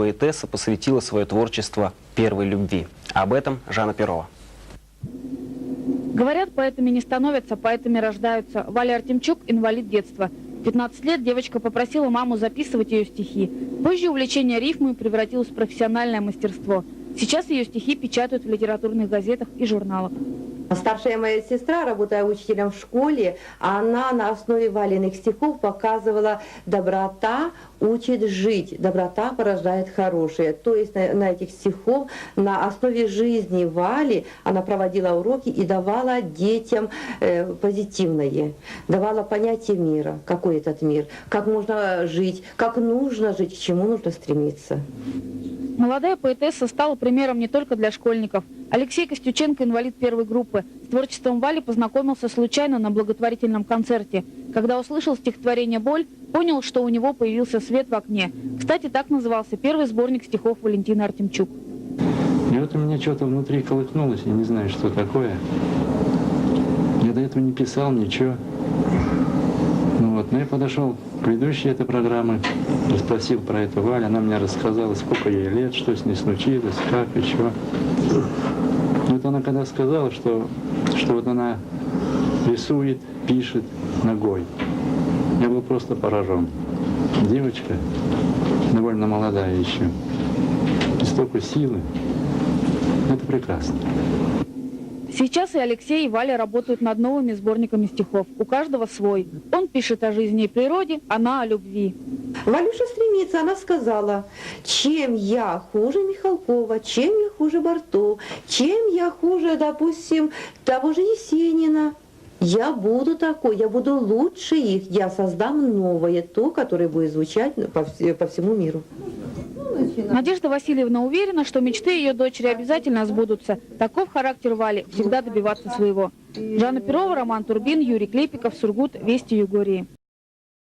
Поэтесса посвятила свое творчество первой любви. Об этом Жанна Перова. Говорят, поэтами не становятся, поэтами рождаются. Валя Артемчук – инвалид детства. В 15 лет девочка попросила маму записывать ее стихи. Позже увлечение рифмой превратилось в профессиональное мастерство. Сейчас ее стихи печатают в литературных газетах и журналах. Старшая моя сестра, работая учителем в школе, она на основе валенных стихов показывала «доброта учит жить, доброта порождает хорошее». То есть на, на этих стихов, на основе жизни Вали она проводила уроки и давала детям э, позитивное, давала понятие мира, какой этот мир, как можно жить, как нужно жить, к чему нужно стремиться. Молодая поэтесса стала примером не только для школьников. Алексей Костюченко, инвалид первой группы, с творчеством Вали познакомился случайно на благотворительном концерте. Когда услышал стихотворение «Боль», понял, что у него появился свет в окне. Кстати, так назывался первый сборник стихов Валентины Артемчук. И вот у меня что-то внутри колыхнулось, я не знаю, что такое. Я до этого не писал ничего. Ну я подошел к предыдущей этой программы, спросил про эту Валю, она мне рассказала, сколько ей лет, что с ней случилось, как и чего. Вот она когда сказала, что, что вот она рисует, пишет ногой, я был просто поражен. Девочка, довольно молодая еще, и столько силы, это прекрасно. Сейчас и Алексей, и Валя работают над новыми сборниками стихов. У каждого свой. Он пишет о жизни и природе, она о любви. Валюша стремится, она сказала, чем я хуже Михалкова, чем я хуже Бартов, чем я хуже, допустим, того же Есенина. Я буду такой, я буду лучше их, я создам новое, то, которое будет звучать по всему миру. Надежда Васильевна уверена, что мечты ее дочери обязательно сбудутся. Таков характер Вали – всегда добиваться своего. Жанна Перова, Роман Турбин, Юрий Клепиков, Сургут, Вести Югории.